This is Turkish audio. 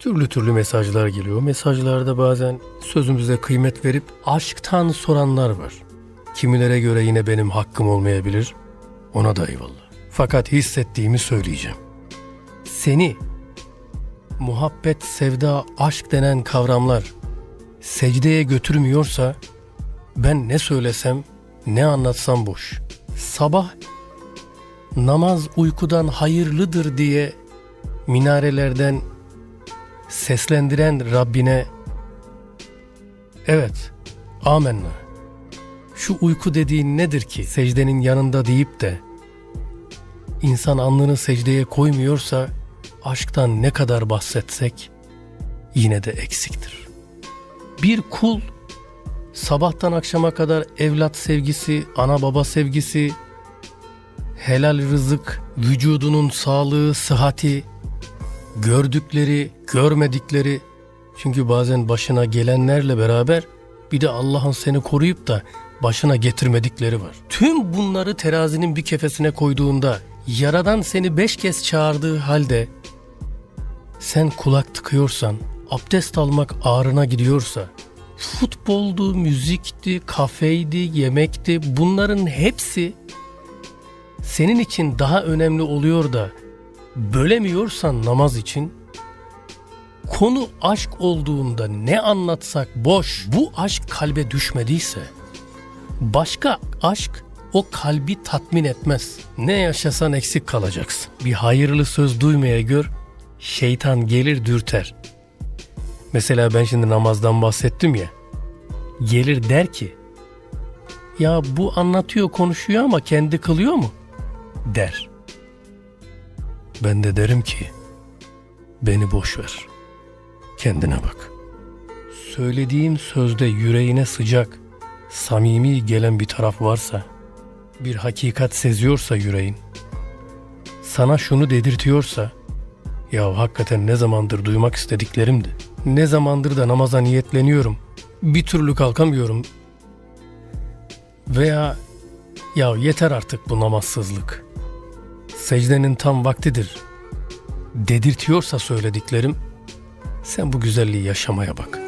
Türlü türlü mesajlar geliyor. Mesajlarda bazen sözümüze kıymet verip aşktan soranlar var. Kimilere göre yine benim hakkım olmayabilir. Ona da eyvallah. Fakat hissettiğimi söyleyeceğim. Seni muhabbet, sevda, aşk denen kavramlar secdeye götürmüyorsa ben ne söylesem, ne anlatsam boş. Sabah namaz uykudan hayırlıdır diye minarelerden seslendiren Rabbine evet amenna şu uyku dediğin nedir ki secdenin yanında deyip de insan alnını secdeye koymuyorsa aşktan ne kadar bahsetsek yine de eksiktir. Bir kul sabahtan akşama kadar evlat sevgisi, ana baba sevgisi, helal rızık, vücudunun sağlığı, sıhhati, gördükleri, görmedikleri çünkü bazen başına gelenlerle beraber bir de Allah'ın seni koruyup da başına getirmedikleri var. Tüm bunları terazinin bir kefesine koyduğunda yaradan seni beş kez çağırdığı halde sen kulak tıkıyorsan, abdest almak ağrına gidiyorsa, futboldu, müzikti, kafeydi, yemekti bunların hepsi senin için daha önemli oluyor da bölemiyorsan namaz için konu aşk olduğunda ne anlatsak boş. Bu aşk kalbe düşmediyse başka aşk o kalbi tatmin etmez. Ne yaşasan eksik kalacaksın. Bir hayırlı söz duymaya gör şeytan gelir dürter. Mesela ben şimdi namazdan bahsettim ya. Gelir der ki ya bu anlatıyor konuşuyor ama kendi kılıyor mu? Der. Ben de derim ki beni boş ver. Kendine bak. Söylediğim sözde yüreğine sıcak, samimi gelen bir taraf varsa, bir hakikat seziyorsa yüreğin, sana şunu dedirtiyorsa, ya hakikaten ne zamandır duymak istediklerimdi. Ne zamandır da namaza niyetleniyorum. Bir türlü kalkamıyorum. Veya ya yeter artık bu namazsızlık. Secdenin tam vaktidir. Dedirtiyorsa söylediklerim sen bu güzelliği yaşamaya bak.